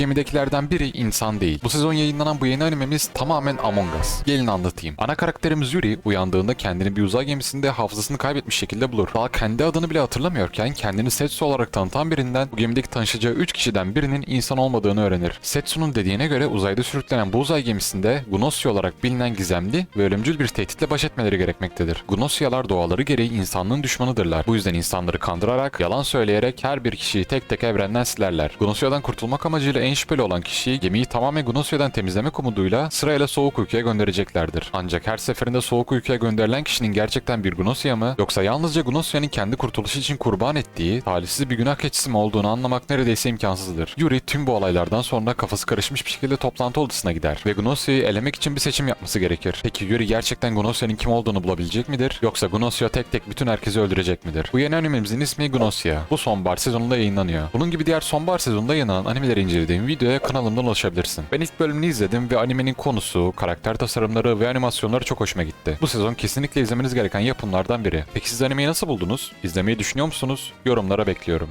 gemidekilerden biri insan değil. Bu sezon yayınlanan bu yeni animemiz tamamen Among Us. Gelin anlatayım. Ana karakterimiz Yuri uyandığında kendini bir uzay gemisinde hafızasını kaybetmiş şekilde bulur. Daha kendi adını bile hatırlamıyorken kendini Setsu olarak tanıtan birinden bu gemideki tanışacağı 3 kişiden birinin insan olmadığını öğrenir. Setsu'nun dediğine göre uzayda sürüklenen bu uzay gemisinde Gnosya olarak bilinen gizemli ve ölümcül bir tehditle baş etmeleri gerekmektedir. Gnosyalar doğaları gereği insanlığın düşmanıdırlar. Bu yüzden insanları kandırarak, yalan söyleyerek her bir kişiyi tek tek evrenden silerler. Gnosya'dan kurtulmak amacıyla en şüpheli olan kişiyi gemiyi tamamen Gnosya'dan temizlemek umuduyla sırayla soğuk uykuya göndereceklerdir. Ancak her seferinde soğuk uykuya gönderilen kişinin gerçekten bir Gnosya mı yoksa yalnızca Gnosya'nın kendi kurtuluşu için kurban ettiği talihsiz bir günah keçisi mi olduğunu anlamak neredeyse imkansızdır. Yuri tüm bu olaylardan sonra kafası karışmış bir şekilde toplantı odasına gider ve Gnosya'yı elemek için bir seçim yapması gerekir. Peki Yuri gerçekten Gnosya'nın kim olduğunu bulabilecek midir yoksa Gnosya tek tek bütün herkesi öldürecek midir? Bu yeni animemizin ismi Gnosya. Bu sonbahar sezonunda yayınlanıyor. Bunun gibi diğer sonbahar sezonunda yayınlanan animeleri incelediğim videoya kanalımdan ulaşabilirsin. Ben ilk bölümünü izledim ve animenin konusu, karakter tasarımları ve animasyonları çok hoşuma gitti. Bu sezon kesinlikle izlemeniz gereken yapımlardan biri. Peki siz animeyi nasıl buldunuz? İzlemeyi düşünüyor musunuz? Yorumlara bekliyorum.